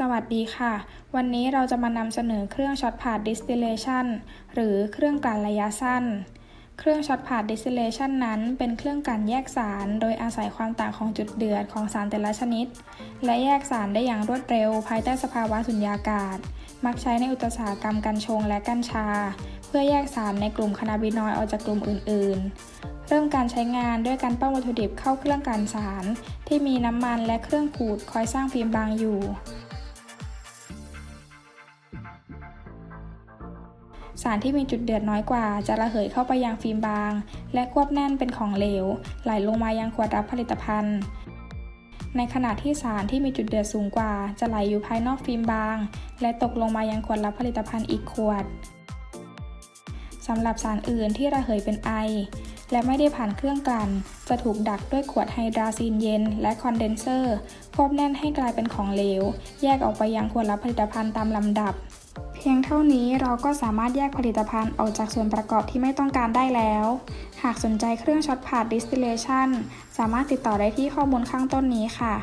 สวัสดีค่ะ วันนี้เราจะมานำเสนอเครื่องช็อตพาดดิสติเลชันหรือเครื่องกลั่นระยะสั้น เครื่องช็อตพาดดิสติเลชันนั้น เป็นเครื่องกลั่นแยกสาร โดยอาศัยความต่างของจุดเดือดของสารแต่ละชนิด และแยกสารได้อย่างรวดเร็ว ภายใต้สภาวะสุญญากาศ มักใช้ในอุตสาหกรรมกัญชงและกัญชา เพื่อแยกสารในกลุ่มคานาบินอยออกจากกลุ่มอื่น ๆ เริ่มการใช้งานด้วยการป้อนวัตถุดิบเข้าเครื่องกลั่นสาร ที่มีน้ำมันและเครื่องขูดคอยสร้างฟิล์มบางอยู่ สารที่มีจุดเดือดน้อยกว่า จะระเหยเข้าไปยังฟิล์มบาง และควบแน่นเป็นของเหลว ไหลลงมายังขวดรับผลิตภัณฑ์ ในขณะที่สารที่มีจุดเดือดสูงกว่า จะไหลอยู่ภายนอกฟิล์มบาง และตกลงมายังขวดรับผลิตภัณฑ์อีกขวดสำหรับสารอื่นที่ระเหยเป็นไอ และไม่ได้ผ่านเครื่องกลั่น จะถูกดักด้วยขวดไฮดราซีนเย็น และคอนเดนเซอร์ควบแน่นให้กลายเป็นของเหลว แยกออกไปยังขวดรับผลิตภัณฑ์ตามลำดับ พียงเท่านี้เราก็สามารถแยกผลิตภัณฑ์ออกจากส่วนประกอบที่ไม่ต้องการได้แล้ว หากสนใจเครื่องช็อตพาดดิสติเลชันสามารถติดต่อได้ที่ข้อมูลข้างต้นนี้ค่ะ